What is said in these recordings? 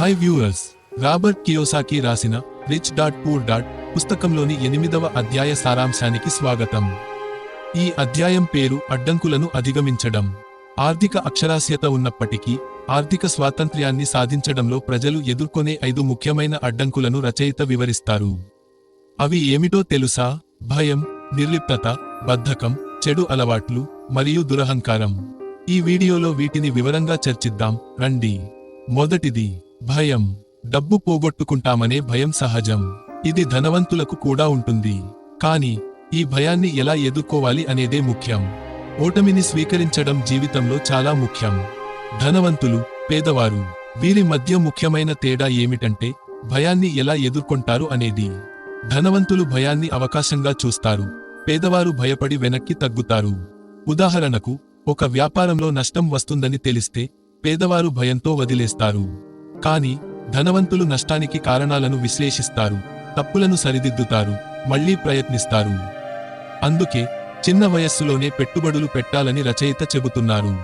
Hi viewers Robert Kiyosaki రాసిన rich dad poor dad పుస్తకంలోని ఎనిమిదవ అధ్యాయ సారాంశానికి స్వాగతం. ఈ అధ్యాయం పేరు అడ్డంకులను అధిగమించడం. ఆర్థిక అక్షరాస్యత ఉన్నప్పటికీ ఆర్థిక స్వాతంత్ర్యాన్ని సాధించడంలో ప్రజలు ఎదుర్కొనే ఐదు ముఖ్యమైన అడ్డంకులను రచయిత వివరిస్తారు. అవి ఏమిటో తెలుసా? భయం నిర్లిప్తత బద్ధకం చెడు అలవాట్లు మరియు దురహంకారం. ఈ వీడియోలో వీటిని వివరంగా చర్చిద్దాం. రండి. మొదటిది భయం. డబ్బు పోగొట్టుకుంటామనే భయం సహజం. ఇది ధనవంతులకు కూడా ఉంటుంది. కానీ ఈ భయాన్ని ఎలా ఎదుర్కోవాలి అనేదే ముఖ్యం. ఓటమిని స్వీకరించడం జీవితంలో చాలా ముఖ్యం. ధనవంతులు పేదవారు వీరి మధ్య ముఖ్యమైన తేడా ఏమిటంటే భయాన్ని ఎలా ఎదుర్కొంటారు అనేది. ధనవంతులు భయాన్ని అవకాశంగా చూస్తారు. పేదవారు భయపడి వెనక్కి తగ్గుతారు. ఉదాహరణకు ఒక వ్యాపారంలో నష్టం వస్తుందని తెలిస్తే పేదవారు భయంతో వదిలేస్తారు. కానీ ధనవంతులు నష్టానికి కారణాలను విశ్లేషిస్తారు తప్పులను సరిదిద్దుతారు మళ్ళీ ప్రయత్నిస్తారు. అందుకే చిన్న వయస్సులోనే పెట్టుబడులు పెట్టాలని రచయిత చెబుతున్నారు.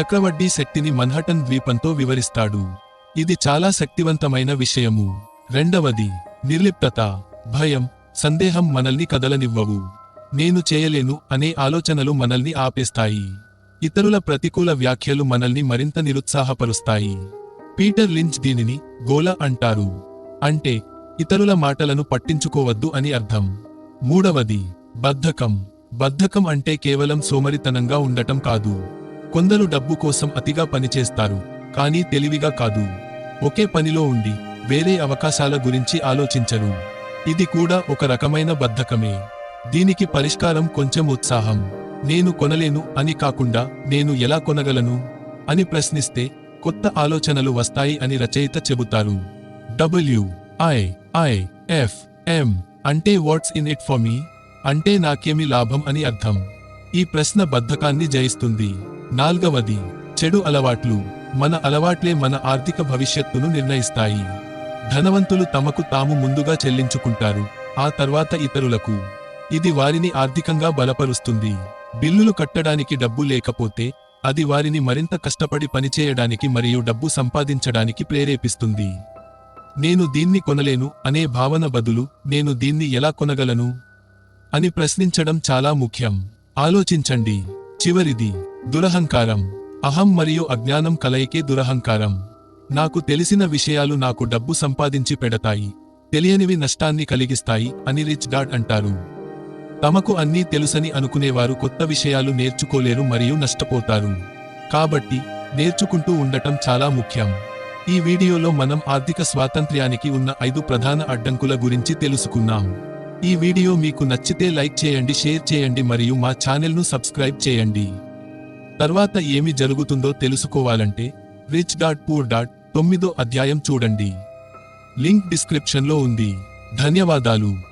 చక్రవడ్డీ శక్తిని మన్హటన్ ద్వీపంతో వివరిస్తాడు. ఇది చాలా శక్తివంతమైన విషయము. రెండవది నిర్లిప్తత. భయం సందేహం మనల్ని కదలనివ్వవు. నేను చేయలేను అనే ఆలోచనలు మనల్ని ఆపేస్తాయి. ఇతరుల ప్రతికూల వ్యాఖ్యలు మనల్ని మరింత నిరుత్సాహపరుస్తాయి. పీటర్ లించ్ దీనిని గోల అంటారు. అంటే ఇతరుల మాటలను పట్టించుకోవద్దు అని అర్థం. మూడవది బద్ధకం. బద్ధకం అంటే కేవలం సోమరితనంగా ఉండటం కాదు. కొందరు డబ్బు కోసం అతిగా పనిచేస్తారు కానీ తెలివిగా కాదు. ఒకే పనిలో ఉండి వేరే అవకాశాల గురించి ఆలోచించరు. ఇది కూడా ఒక రకమైన బద్ధకమే. దీనికి పరిష్కారం కొంచెం ఉత్సాహం. నేను కొనలేను అని కాకుండా నేను ఎలా కొనగలను? అని ప్రశ్నిస్తే కొత్త ఆలోచనలు వస్తాయి అని రచయిత చెబుతారు. W I I F M అంటే what's in it for me అంటే నాకేమి లాభం అని అర్థం. ఈ ప్రశ్న బద్ధకాన్ని జయిస్తుంది. నాల్గవది చెడు అలవాట్లు. మన అలవాట్లే మన ఆర్థిక భవిష్యత్తును నిర్ణయిస్తాయి. ధనవంతులు తమకు తాము ముందుగా చెల్లించుకుంటారు ఆ తర్వాత ఇతరులకు. ఇది వారిని ఆర్థికంగా బలపరుస్తుంది. బిల్లులు కట్టడానికి డబ్బు లేకపోతే అది వారిని మరింత కష్టపడి పనిచేయడానికి మరియు డబ్బు సంపాదించడానికి ప్రేరేపిస్తుంది. నేను దీన్ని కొనలేను అనే భావన బదులు నేను దీన్ని ఎలా కొనగలను? అని ప్రశ్నించడం చాలా ముఖ్యం. ఆలోచించండి. చివరిది. దురహంకారం. అహం మరియు అజ్ఞానం కలయికే దురహంకారం. నాకు తెలిసిన విషయాలు నాకు డబ్బు సంపాదించి పెడతాయి. తెలియనివి నష్టాన్ని కలిగిస్తాయి అని రిచ్ డాడ్ అంటారు. తమకు అన్నీ తెలుసని అనుకునేవారు కొత్త విషయాలు నేర్చుకోలేరు మరియు నష్టపోతారు. కాబట్టి నేర్చుకుంటూ ఉండటం చాలా ముఖ్యం. ఈ వీడియోలో మనం ఆర్థిక స్వాతంత్ర్యానికి ఉన్న ఐదు ప్రధాన అడ్డంకుల గురించి తెలుసుకున్నాం. ఈ వీడియో మీకు నచ్చితే లైక్ చేయండి షేర్ చేయండి మరియు మా ఛానల్ను సబ్స్క్రైబ్ చేయండి. తర్వాత ఏమి జరుగుతుందో తెలుసుకోవాలంటే రిచ్ డాట్ పూర్ డాట్ తొమ్మిదో అధ్యాయం చూడండి. లింక్ డిస్క్రిప్షన్లో ఉంది. ధన్యవాదాలు.